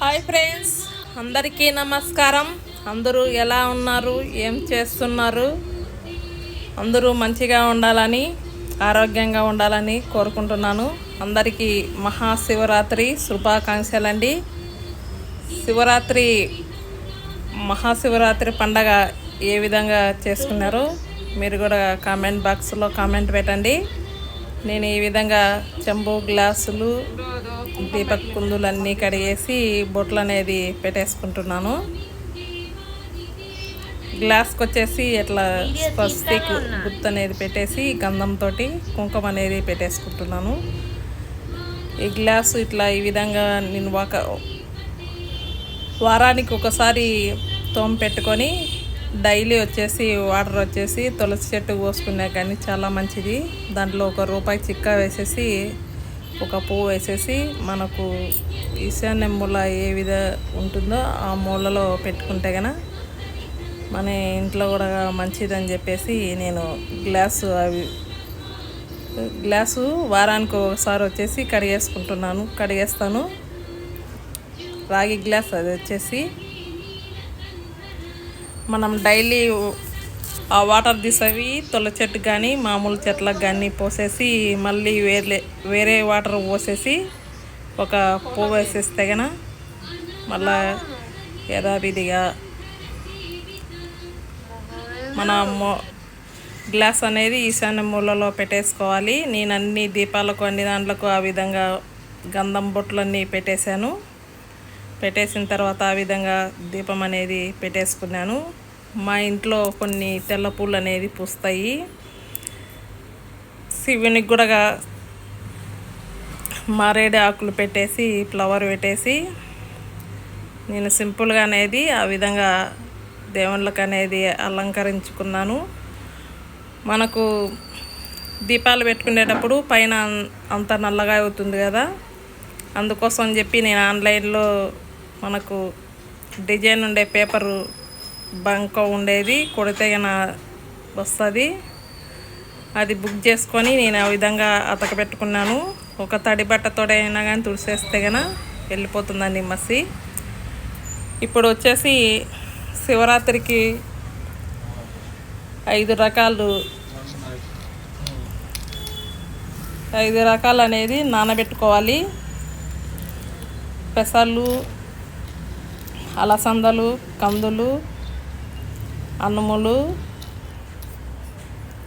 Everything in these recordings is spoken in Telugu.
హాయ్ ఫ్రెండ్స్ అందరికీ నమస్కారం. అందరూ ఎలా ఉన్నారు? ఏం చేస్తున్నారు? అందరూ మంచిగా ఉండాలని ఆరోగ్యంగా ఉండాలని కోరుకుంటున్నాను. అందరికీ మహాశివరాత్రి శుభాకాంక్షలండి. శివరాత్రి మహాశివరాత్రి పండగ ఏ విధంగా చేసుకున్నారు? మీరు కూడా కామెంట్ బాక్స్లో కామెంట్ పెట్టండి. నేను ఈ విధంగా చెంబు గ్లాసులు దీపక్ కుందులన్నీ కడిగేసి బొట్లు అనేది పెట్టేసుకుంటున్నాను. గ్లాస్కి వచ్చేసి ఇట్లా స్వస్తిక్ గుర్తు అనేది పెట్టేసి గంధంతో కుంకుమ అనేది పెట్టేసుకుంటున్నాను. ఈ గ్లాసు ఇట్లా ఈ విధంగా నేను ఒక వారానికి ఒకసారి తోమ పెట్టుకొని డైలీ వచ్చేసి వాటర్ వచ్చేసి తులసి చెట్టు పోసుకున్నా కానీ చాలా మంచిది. దాంట్లో ఒక రూపాయి చిక్క వేసేసి ఒక పువ్వు వేసేసి మనకు ఈశాన్య మూల ఏ విధ ఉంటుందో ఆ మూలలో పెట్టుకుంటే కన మన ఇంట్లో కూడా మంచిదని చెప్పేసి నేను గ్లాసు అవి గ్లాసు వారానికి ఒకసారి వచ్చేసి కడిగేసుకుంటున్నాను కడిగేస్తాను. రాగి గ్లాస్ అది వచ్చేసి మనం డైలీ ఆ వాటర్ తీసేవి తొల చెట్టు కానీ మామూలు చెట్లకు కానీ పోసేసి మళ్ళీ వేరే వేరే వాటర్ పోసేసి ఒక పువ్వు వేసేస్తే గన మళ్ళా యథావిధిగా మన గ్లాస్ అనేది ఈశాన్య మూలలో పెట్టేసుకోవాలి. నేను అన్ని దీపాలకు అన్ని దాంట్లకు ఆ విధంగా గంధం బొట్లన్నీ పెట్టేశాను. పెట్టేసిన తర్వాత ఆ విధంగా దీపం అనేది పెట్టేసుకున్నాను. మా ఇంట్లో కొన్ని తెల్ల పూలు అనేది పూస్తాయి. శివునికి కూడా మారేడు ఆకులు పెట్టేసి ఫ్లవర్ పెట్టేసి నేను సింపుల్గా అనేది ఆ విధంగా దేవుళ్ళకి అనేది అలంకరించుకున్నాను. మనకు దీపాలు పెట్టుకునేటప్పుడు పైన అంత నల్లగా అవుతుంది కదా. అందుకోసం చెప్పి నేను ఆన్లైన్లో మనకు డిజైన్ ఉండే పేపరు బంక ఉండేది కొడితే వస్తుంది. అది బుక్ చేసుకొని నేను ఆ విధంగా అతక పెట్టుకున్నాను. ఒక తడి బట్టతోడైనా కానీ తుడిసేస్తే గన వెళ్ళిపోతుందండి మసి. ఇప్పుడు వచ్చేసి శివరాత్రికి ఐదు రకాలు ఐదు రకాలు అనేది నానబెట్టుకోవాలి. పెసలు అలసందలు కందులు అన్నములు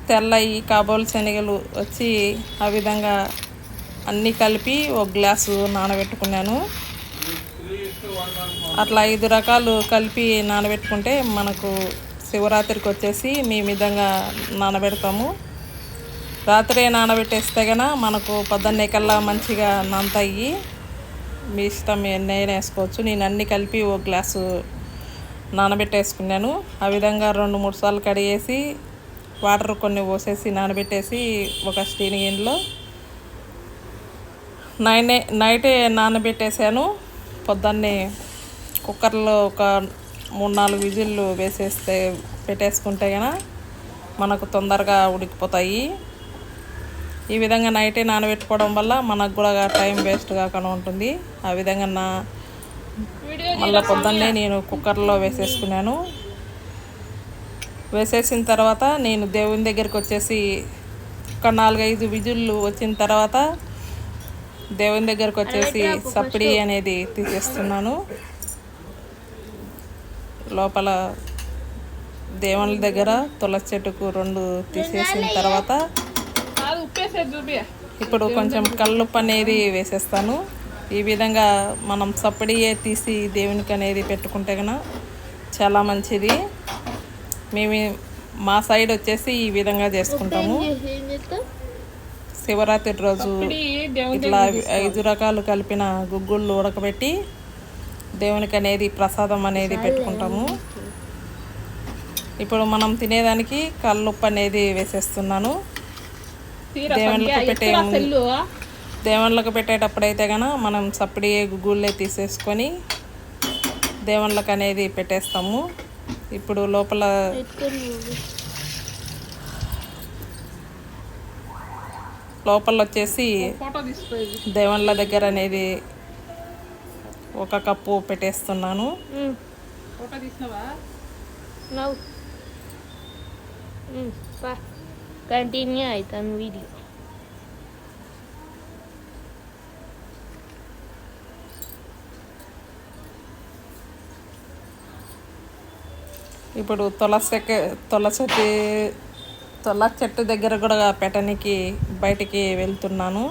తెల్లయి కాబోలు శనగలు వచ్చి ఆ విధంగా అన్నీ కలిపి ఒక గ్లాసు నానబెట్టుకున్నాను. అట్లా ఐదు రకాలు కలిపి నానబెట్టుకుంటే మనకు శివరాత్రికి వచ్చేసి మేము విధంగా నానబెడతాము. రాత్రే నానబెట్టేస్తే గన మనకు పొద్దున్నే కల్లా మంచిగా నంతయ్యి మీ ఇష్టం ఎన్నైనా వేసుకోవచ్చు. నేను అన్నీ కలిపి ఒక గ్లాసు నానబెట్టేసుకున్నాను. ఆ విధంగా రెండు మూడు సార్లు కడిగేసి వాటర్ కొన్ని పోసేసి నానబెట్టేసి ఒక స్టీల్ గిన్నెలో నైనే నైటే నానబెట్టేసాను పొద్దున్నే కుక్కర్లో ఒక మూడు నాలుగు విజిల్లు వేసేస్తే పెట్టేసుకుంటే కనుక మనకు తొందరగా ఉడికిపోతాయి. ఈ విధంగా నైటే నానబెట్టుకోవడం వల్ల మనకు కూడా టైం వేస్ట్ కాకుండా ఉంటుంది. ఆ విధంగా నా మళ్ళీ పొద్దున్నే నేను కుక్కర్లో వేసేసుకున్నాను. వేసేసిన తర్వాత నేను దేవుని దగ్గరికి వచ్చేసి ఒక నాలుగైదు విజుళ్ళు వచ్చిన తర్వాత దేవుని దగ్గరకు వచ్చేసి సప్పిడి అనేది తీసేస్తున్నాను. లోపల దేవుని దగ్గర తులసి చెట్టుకు రెండు తీసేసిన తర్వాత ఇప్పుడు కొంచెం కల్లుప్పు అనేది వేసేస్తాను. ఈ విధంగా మనం సప్పడియే తీసి దేవునికి అనేది పెట్టుకుంటే కనుక చాలా మంచిది. మేము మా సైడ్ వచ్చేసి ఈ విధంగా చేసుకుంటాము. శివరాత్రి రోజు ఇట్లా ఐదు రకాలు కలిపిన గుగ్గుళ్ళు ఉడకబెట్టి దేవునికి అనేది ప్రసాదం అనేది పెట్టుకుంటాము. ఇప్పుడు మనం తినేదానికి కల్లుప్పు అనేది వేసేస్తున్నాను. దేవుళ్ళకి పెట్టే దేవుళ్ళకి పెట్టేటప్పుడైతే కన మనం సప్పడి గుగ్గుళ్ళే తీసేసుకొని దేవుళ్ళకి అనేది పెట్టేస్తాము. ఇప్పుడు లోపల లోపల వచ్చేసి దేవుళ్ళ దగ్గర అనేది ఒక కప్పు పెట్టేస్తున్నాను. కంటిన్యూ అవుతాను వీడియో. ఇప్పుడు తులసి తులసి తులసి చెట్టు దగ్గర కూడా పెట్టనికి బయటికి వెళ్తున్నాను.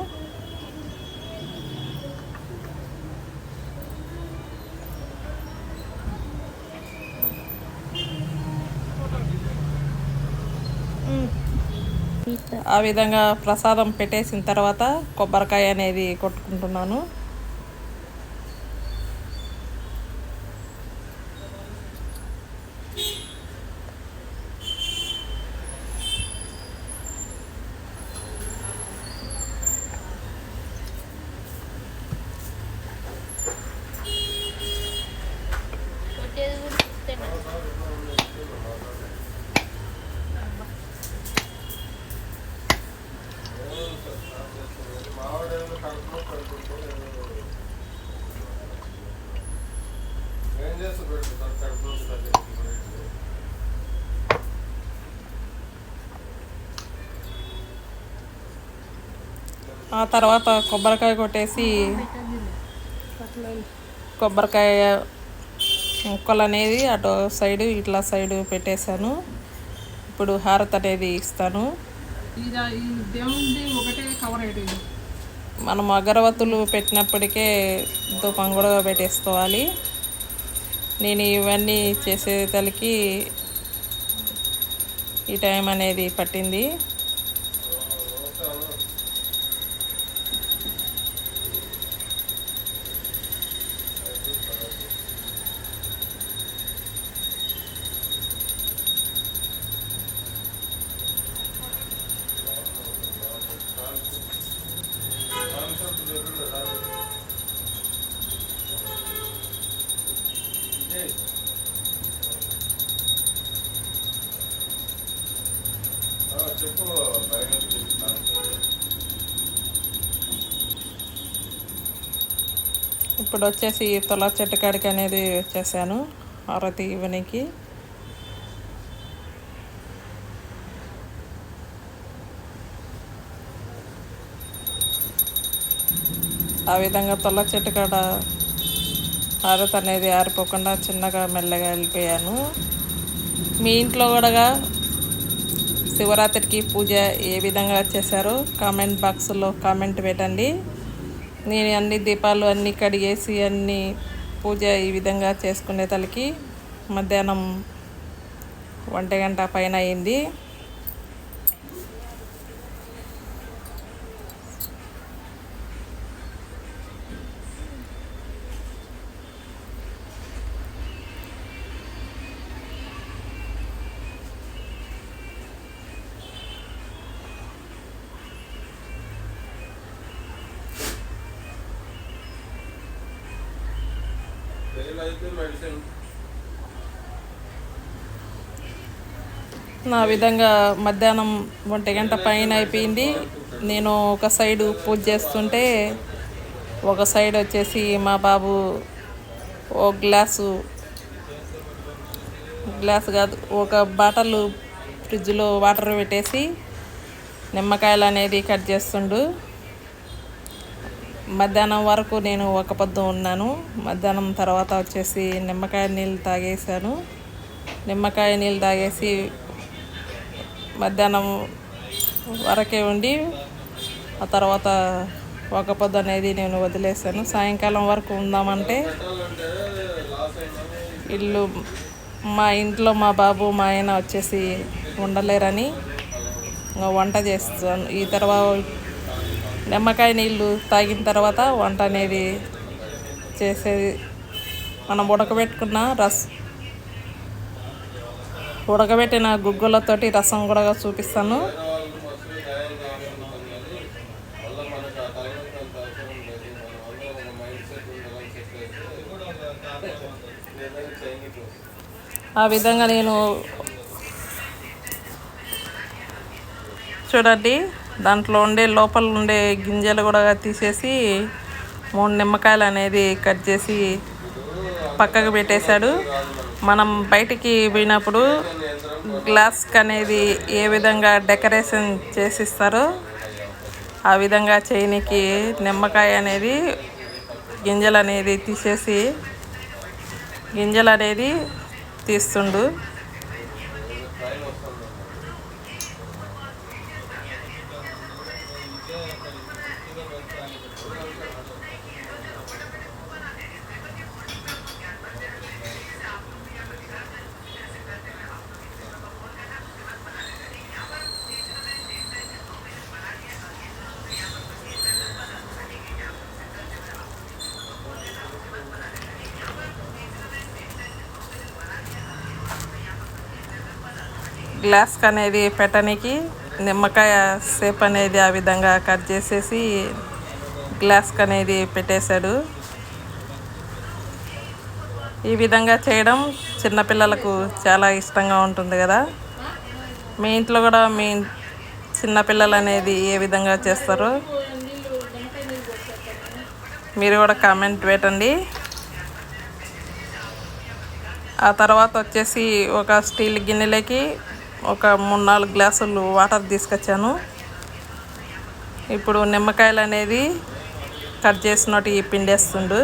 ఆ విధంగా ప్రసాదం పెట్టేసిన తర్వాత కొబ్బరికాయ అనేది కొట్టుకుంటున్నాను కొట్టేది కూడా చూస్తేనే ఏం చేస్తారు కడుపు ఆ తర్వాత కొబ్బరికాయ కొట్టేసి కొబ్బరికాయ ముక్కలు అనేది అటు సైడు ఇట్లా సైడు పెట్టేశాను. ఇప్పుడు హారతి అనేది ఇస్తాను. మనం అగరవత్తులు పెట్టినప్పటికే ధూపం కూడా పెట్టేసుకోవాలి. నేను ఇవన్నీ చేసేతలకి ఈ టైం అనేది పట్టింది. ఇప్పుడు వచ్చేసి తులా చెట్టు కాడికి అనేది వచ్చేసాను. హారతి ఇవ్వనికి ఆ విధంగా తుల చెట్టు కాడ హారతి అనేది ఆరిపోకుండా చిన్నగా మెల్లగా వెళ్ళిపోయాను. మీ ఇంట్లో కూడా శివరాత్రికి పూజ ఏ విధంగా చేశారో కామెంట్ బాక్స్లో కామెంట్ పెట్టండి. నేను అన్ని దీపాలు అన్నీ కడిగేసి అన్ని పూజ ఈ విధంగా చేసుకునే తలకి మధ్యాహ్నం ఒంటి గంట పైన అయింది. నా విధంగా మధ్యాహ్నం ఒంటి గంట పైన అయిపోయింది. నేను ఒక సైడు పూజ చేస్తుంటే ఒక సైడ్ వచ్చేసి మా బాబు ఓ గ్లాసు గ్లాస్ కాదు ఒక బాటల్ ఫ్రిడ్జ్లో వాటర్ పెట్టేసి నిమ్మకాయలు అనేది కట్ చేస్తుండు. మధ్యాహ్నం వరకు నేను ఒక పొద్దు ఉన్నాను. మధ్యాహ్నం తర్వాత వచ్చేసి నిమ్మకాయ నీళ్ళు తాగేసాను నిమ్మకాయ నీళ్ళు తాగేసి మధ్యాహ్నం వరకే ఉండి ఆ తర్వాత ఒక పొద్దు అనేది నేను వదిలేసాను. సాయంకాలం వరకు ఉందామంటే ఇల్లు మా ఇంట్లో మా బాబు మా ఆయన వచ్చేసి ఉండలేరని వంట చేస్తాను. ఈ తర్వాత నిమ్మకాయ నీళ్ళు తాగిన తర్వాత వంట అనేది చేసేది. మనం ఉడకబెట్టుకున్న రస్ ఉడకబెట్టిన గుగ్గులతోటి రసం కూడా చూపిస్తాను. ఆ విధంగా నేను చూడండి దాంట్లో ఉండే లోపల ఉండే గింజలు కూడా తీసేసి మూడు నిమ్మకాయలు అనేది కట్ చేసి పక్కకు పెట్టేశాడు. మనం బయటికి పోయినప్పుడు గ్లాస్క్ అనేది ఏ విధంగా డెకరేషన్ చేసిస్తారో ఆ విధంగా చేయనికి నిమ్మకాయ అనేది గింజలు అనేది తీసేసి గింజలు అనేది తీస్తుండు. గ్లాస్కి అనేది పెట్టనికి నిమ్మకాయ సేప్ అనేది ఆ విధంగా కట్ చేసేసి గ్లాస్కి అనేది పెట్టేశాడు. ఈ విధంగా చేయడం చిన్నపిల్లలకు చాలా ఇష్టంగా ఉంటుంది కదా. మీ ఇంట్లో కూడా మీ చిన్నపిల్లలు అనేది ఏ విధంగా చేస్తారో మీరు కూడా కామెంట్ పెట్టండి. ఆ తర్వాత వచ్చేసి ఒక స్టీల్ గిన్నెలకి ఒక మూడు నాలుగు గ్లాసులు వాటర్ తీసుకొచ్చాను. ఇప్పుడు నిమ్మకాయలు అనేది కట్ చేసినట్టు ఈ పిండేస్తుండు.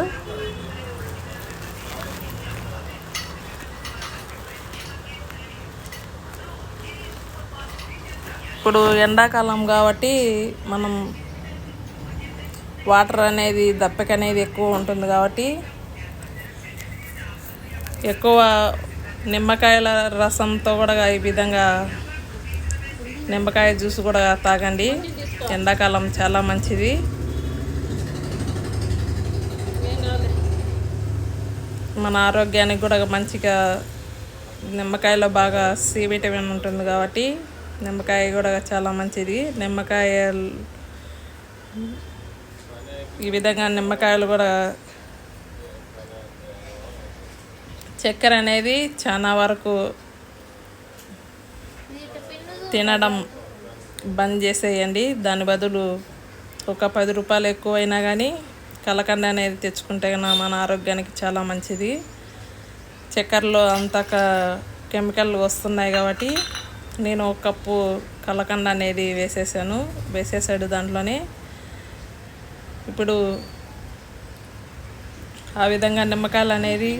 ఇప్పుడు ఎండాకాలం కాబట్టి మనం వాటర్ అనేది దప్పిక అనేది ఎక్కువ ఉంటుంది కాబట్టి ఎక్కువ నిమ్మకాయల రసంతో కూడా ఈ విధంగా నిమ్మకాయ జ్యూస్ కూడా తాగండి. ఎండాకాలం చాలా మంచిది. మన ఆరోగ్యానికి కూడా మంచిగా నిమ్మకాయలో బాగా సి విటమిన్ ఉంటుంది కాబట్టి నిమ్మకాయ కూడా చాలా మంచిది. నిమ్మకాయ ఈ విధంగా నిమ్మకాయలు కూడా చక్కెర అనేది చాలా వరకు తినడం బంద్ చేసేయండి. దాని బదులు ఒక పది రూపాయలు ఎక్కువైనా కానీ కలకండ అనేది తెచ్చుకుంటే కన్నా మన ఆరోగ్యానికి చాలా మంచిది. చక్కెరలో అంత కెమికల్ వస్తున్నాయి కాబట్టి నేను ఒక కప్పు కలకండ అనేది వేసేసాను. వేసేసాడు దాంట్లోనే. ఇప్పుడు ఆ విధంగా నిమ్మకాయలు అనేది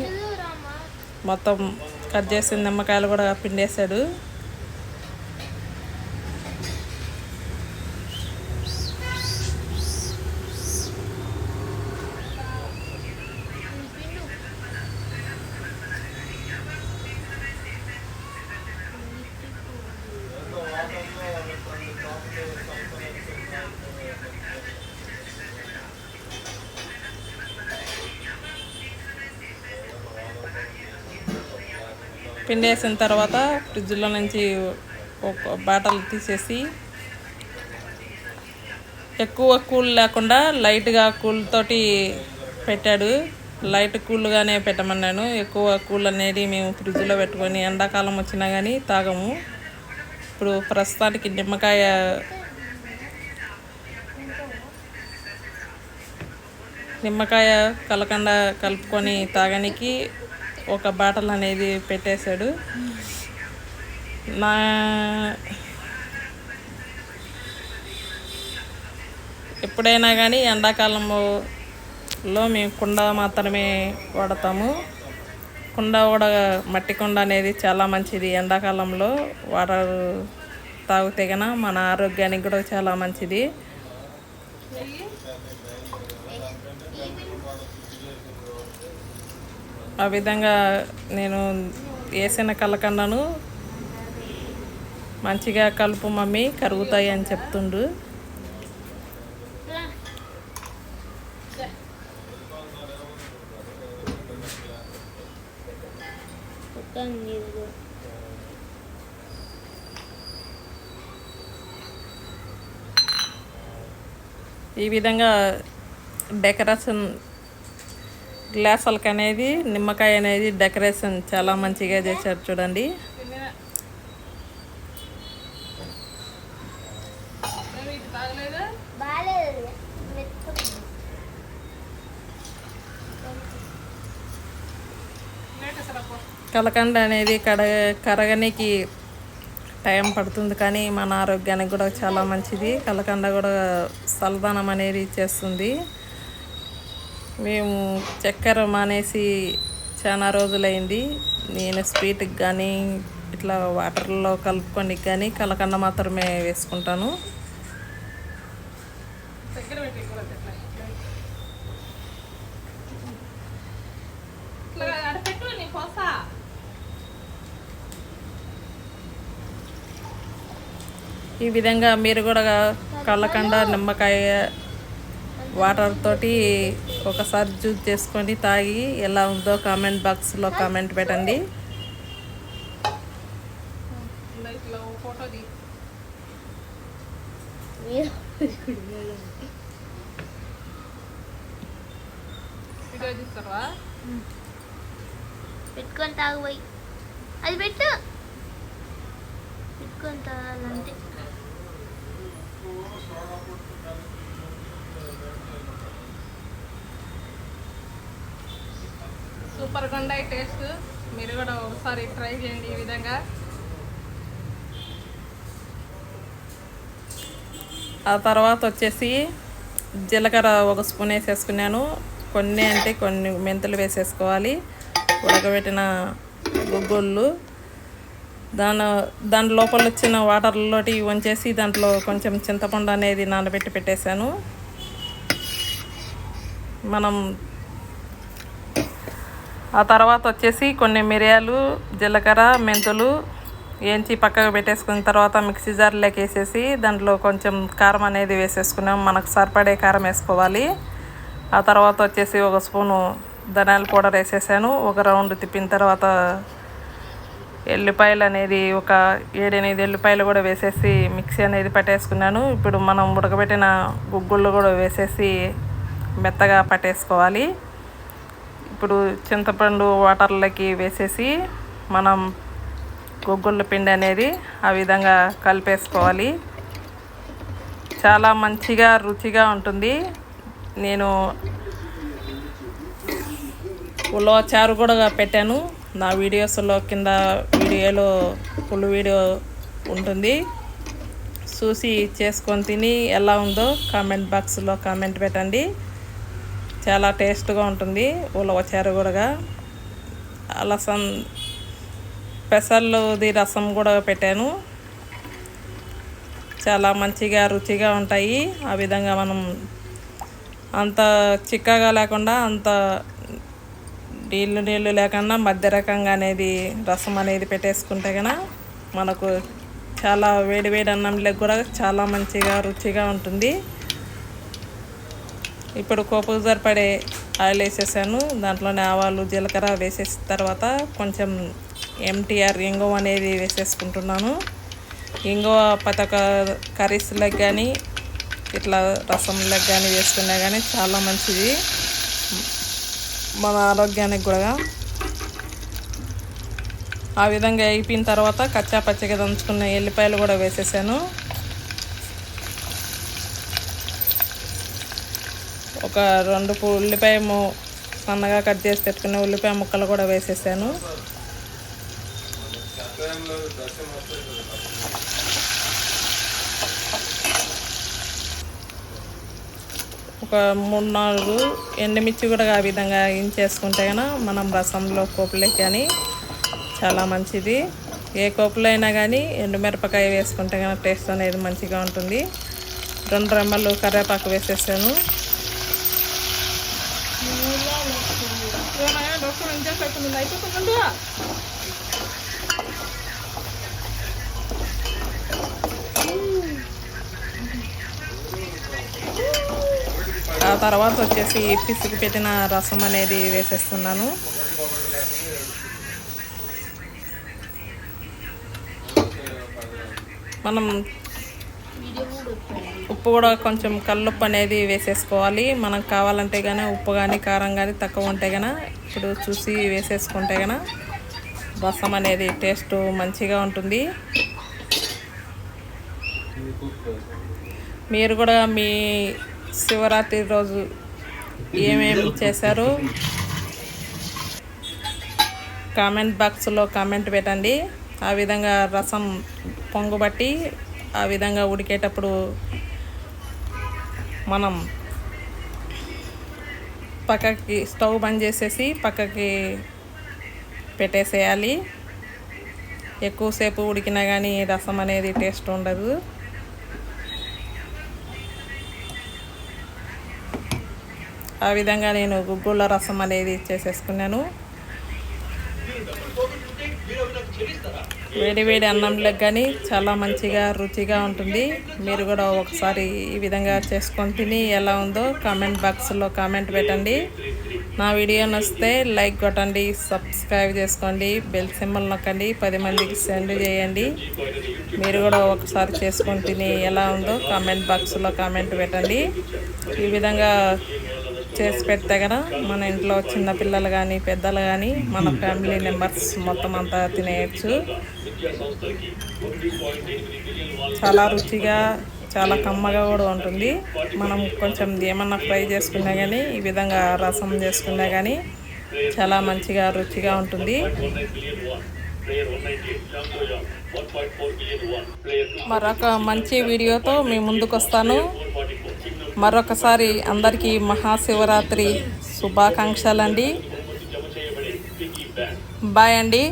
మొత్తం కట్ చేసిన నిమ్మకాయలు కూడా పిండేశాడు. వేసిన తర్వాత ఫ్రిడ్జ్లో నుంచి ఒక బాటలు తీసేసి ఎక్కువ కూల్ లేకుండా లైట్గా కూల్ తోటి పెట్టాడు. లైట్ కూల్గానే పెట్టమన్నాను. ఎక్కువ కూల్ అనేది మేము ఫ్రిడ్జ్లో పెట్టుకొని ఎండాకాలం వచ్చినా కానీ తాగము. ఇప్పుడు ప్రస్తుతానికి నిమ్మకాయ నిమ్మకాయ కలకండ కలుపుకొని తాగనికి ఒక బాటల్ అనేది పెట్టేశాడు. నా ఎప్పుడైనా కానీ ఎండాకాలంలో మేము కుండ మాత్రమే వాడతాము. కుండ కూడా మట్టి కుండ అనేది చాలా మంచిది. ఎండాకాలంలో వాటర్ తాగితే గన మన ఆరోగ్యానికి కూడా చాలా మంచిది. ఆ విధంగా నేను వేసిన కలకండను మంచిగా కలుపు మమ్మీ కరుగుతాయి అని చెప్తుండు. ఈ విధంగా డెకరేషన్ గ్లాసులకు అనేది నిమ్మకాయ అనేది డెకరేషన్ చాలా మంచిగా చేశారు చూడండి. కలకండ అనేది కడ కరగనికి టైం పడుతుంది కానీ మన ఆరోగ్యానికి కూడా చాలా మంచిది. కలకండ కూడా సల్దానం అనేది చేస్తుంది. మేము చక్కెర మానేసి చాలా రోజులైంది. నేను స్వీట్కి కానీ ఇట్లా వాటర్లో కలుపుకొని కానీ కలకండ మాత్రమే వేసుకుంటాను. ఈ విధంగా మీరు కూడా కళ్ళకండ నిమ్మకాయ వాటర్ తోటి ఒకసారి జ్యూస్ చేసుకొని తాగి ఎలా ఉందో కామెంట్ బాక్స్లో కామెంట్ పెట్టండి ఇలా ఇట్లా ఓ ఫోటో తీ మీరు వీడియో తీస్తారా పెట్టుకొని తాగుపోయి అది పెట్టు పెట్టుకొని తాగాలంటే సూపర్గా ఉండాయి టేస్ట్. మీరు కూడా ఒకసారి ట్రై చేయండి ఈ విధంగా. ఆ తర్వాత వచ్చేసి జీలకర్ర ఒక స్పూన్ వేసేసుకున్నాను. కొన్ని అంటే కొన్ని మెంతులు వేసేసుకోవాలి. ఉడకబెట్టిన గుగ్గుళ్ళు. దాని దాని లోపల వచ్చిన వాటర్లోటి వంచేసి దాంట్లో కొంచెం చింతపండు అనేది నానబెట్టి పెట్టేశాను. మనం ఆ తర్వాత వచ్చేసి కొన్ని మిరియాలు జీలకర్ర మెంతులు ఏంచి పక్కకు పెట్టేసుకున్న తర్వాత మిక్సీ జార్లోకి వేసేసి దాంట్లో కొంచెం కారం అనేది వేసేసుకున్నాం. మనకు సరిపడే కారం వేసుకోవాలి. ఆ తర్వాత వచ్చేసి ఒక స్పూను ధనియాల పౌడర్ వేసేసాను. ఒక రౌండ్ తిప్పిన తర్వాత ఎల్లిపాయలు అనేది ఒక ఏడెనిమిది ఎల్లిపాయలు కూడా వేసేసి మిక్సీ అనేది పట్టేసుకున్నాను. ఇప్పుడు మనం ఉడకబెట్టిన గుగ్గుళ్ళు కూడా వేసేసి మెత్తగా పట్టేసుకోవాలి. ఇప్పుడు చింతపండు వాటర్లకి వేసేసి మనం గొగ్గుళ్ళ పిండి అనేది ఆ విధంగా కలిపేసుకోవాలి. చాలా మంచిగా రుచిగా ఉంటుంది. నేను ఉలవ చారు కూడా పెట్టాను. నా వీడియోస్లో కింద వీడియోలో ఫుల్ వీడియో ఉంటుంది. చూసి చేసుకొని తిని ఎలా ఉందో కామెంట్ బాక్స్లో కామెంట్ పెట్టండి. చాలా టేస్ట్గా ఉంటుంది. ఉలవ చారు కూడా అలసం పెసర్లుది రసం కూడా పెట్టాను. చాలా మంచిగా రుచిగా ఉంటాయి. ఆ విధంగా మనం అంత చిక్కగా లేకుండా అంత నీళ్ళు నీళ్ళు లేకుండా మధ్య రకంగా అనేది రసం అనేది పెట్టేసుకుంటే కనుక మనకు చాలా వేడి వేడి అన్నంలోకి కూడా చాలా మంచిగా రుచిగా ఉంటుంది. ఇప్పుడు కోపుకు పడే ఆయిల్ వేసేసాను. దాంట్లోనే ఆవాలు జీలకర్ర వేసేసిన తర్వాత కొంచెం ఎంటీఆర్ ఇంగువ అనేది వేసేసుకుంటున్నాను. ఇంగువ పతక కర్రీస్లకు కానీ ఇట్లా రసంలకు కానీ వేసుకున్నా కానీ చాలా మంచిది. మన ఆరోగ్యానికి కూడా. ఆ విధంగా అయిపోయిన తర్వాత కచ్చా పచ్చగా దంచుకున్న ఎల్లిపాయలు కూడా వేసేసాను. ఒక రెండు ఉల్లిపాయ సన్నగా కట్ చేసి పెట్టుకునే ఉల్లిపాయ ముక్కలు కూడా వేసేసాను. ఒక మూడు నాలుగు ఎండుమిర్చి కూడా ఆ విధంగా ఇంచేసుకుంటే కనుక మనం రసంలో కోపులకి కానీ చాలా మంచిది. ఏ కోపులో అయినా కానీ ఎండుమిరపకాయ వేసుకుంటే కనుక టేస్ట్ అనేది మంచిగా ఉంటుంది. రెండు రెమ్మలు కరివేపాకు వేసేసాను. డాక్టర్ ఏం ఆ తర్వాత వచ్చేసి పిసికి పెట్టిన రసం అనేది వేసేస్తున్నాను. మనం ఉప్పు కూడా కొంచెం కల్లుప్పు అనేది వేసేసుకోవాలి. మనకు కావాలంటే కానీ ఉప్పు కానీ కారం కానీ తక్కువ ఉంటే కానీ ఇప్పుడు చూసి వేసేసుకుంటే కనుక రసం అనేది టేస్ట్ మంచిగా ఉంటుంది. మీరు కూడా మీ శివరాత్రి రోజు ఏమేమి చేశారు? కామెంట్ బాక్స్లో కామెంట్ పెట్టండి. ఆ విధంగా రసం పొంగుబట్టి ఆ విధంగా ఉడికేటప్పుడు మనం పక్కకి స్టవ్ బంద్ చేసేసి పక్కకి పెట్టేసేయాలి. ఎక్కువసేపు ఉడికినా కానీ రసం అనేది టేస్ట్ ఉండదు. ఆ విధంగా నేను గుగ్గుల రసం అనేది చేసేసుకున్నాను. వేడి వేడి అన్నంలోకి కానీ చాలా మంచిగా రుచిగా ఉంటుంది. మీరు కూడా ఒకసారి ఈ విధంగా చేసుకొని తిని ఎలా ఉందో కామెంట్ బాక్స్లో కామెంట్ పెట్టండి. నా వీడియో నచ్చితే లైక్ కొట్టండి సబ్స్క్రైబ్ చేసుకోండి బెల్ సింబల్ నొక్కండి పది మందికి సెండ్ చేయండి. మీరు కూడా ఒకసారి చేసుకొని తిని ఎలా ఉందో కామెంట్ బాక్స్లో కామెంట్ పెట్టండి. ఈ విధంగా చేసి పెడితే కదా. మన ఇంట్లో చిన్న పిల్లలు కానీ పెద్దలు కానీ మన ఫ్యామిలీ మెంబర్స్ మొత్తం అంతా తినేయచ్చు. చాలా రుచిగా చాలా కమ్మగా కూడా ఉంటుంది. మనం కొంచెం ఏమన్నా ఫ్రై చేసుకున్నా కానీ ఈ విధంగా రసం చేసుకున్నా కానీ చాలా మంచిగా రుచిగా ఉంటుంది. మరొక మంచి వీడియోతో మీ ముందుకు వస్తాను మరొకసారి అందరికీ మహాశివరాత్రి శుభాకాంక్షలండి. బాయ్ అండి.